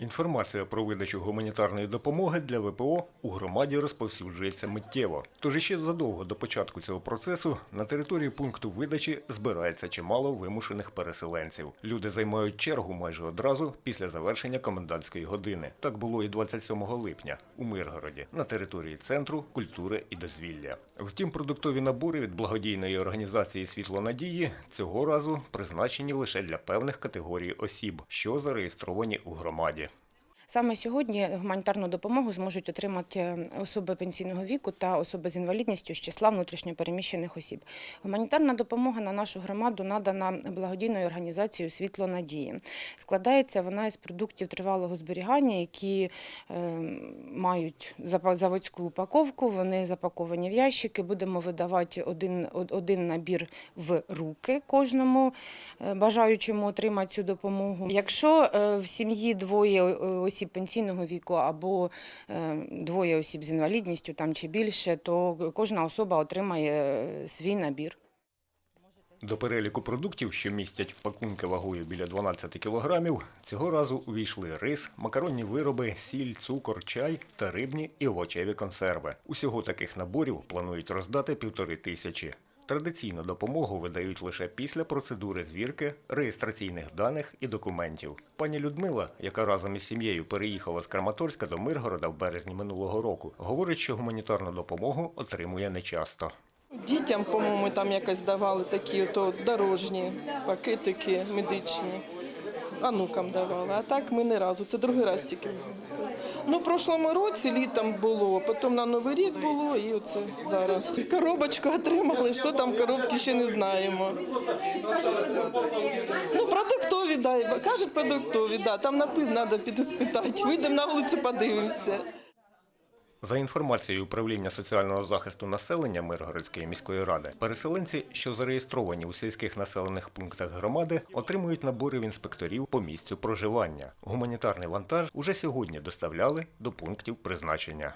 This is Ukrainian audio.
Інформація про видачу гуманітарної допомоги для ВПО у громаді розповсюджується миттєво. Тож ще задовго до початку цього процесу на території пункту видачі збирається чимало вимушених переселенців. Люди займають чергу майже одразу після завершення комендантської години. Так було і 27 липня у Миргороді на території центру культури і дозвілля. Втім, продуктові набори від благодійної організації Світло надії цього разу призначені лише для певних категорій осіб, що зареєстровані у громаді. Саме сьогодні гуманітарну допомогу зможуть отримати особи пенсійного віку та особи з інвалідністю з числа внутрішньопереміщених осіб. Гуманітарна допомога на нашу громаду надана благодійною організацією Світло надії. Складається вона із продуктів тривалого зберігання, які е, мають заводську упаковку. Вони запаковані в ящики. Будемо видавати один, один набір в руки кожному е, бажаючому отримати цю допомогу. Якщо е, в сім'ї двоє е, осіб пенсійного віку або е, двоє осіб з інвалідністю там чи більше, то кожна особа отримає е, свій набір. До переліку продуктів, що містять пакунки вагою біля 12 кілограмів, цього разу увійшли рис, макаронні вироби, сіль, цукор, чай та рибні і овочеві консерви. Усього таких наборів планують роздати півтори тисячі. Традиційну допомогу видають лише після процедури звірки, реєстраційних даних і документів. Пані Людмила, яка разом із сім'єю переїхала з Краматорська до Миргорода в березні минулого року, говорить, що гуманітарну допомогу отримує нечасто. Дітям, по-моєму, там якось давали такі то дорожні пакетики медичні. Анукам давали. А так ми не разу. Це другий раз тільки. Ну, в прошлому році літом було, потім на Новий рік було і оце зараз. Коробочку отримали, що там коробки ще не знаємо. Ну, продуктові, да. Кажуть, продуктові, да. Там написано, треба піти спитати. Вийдемо на вулицю, подивимося. За інформацією управління соціального захисту населення Миргородської міської ради, переселенці, що зареєстровані у сільських населених пунктах громади, отримують набори в інспекторів по місцю проживання. Гуманітарний вантаж уже сьогодні доставляли до пунктів призначення.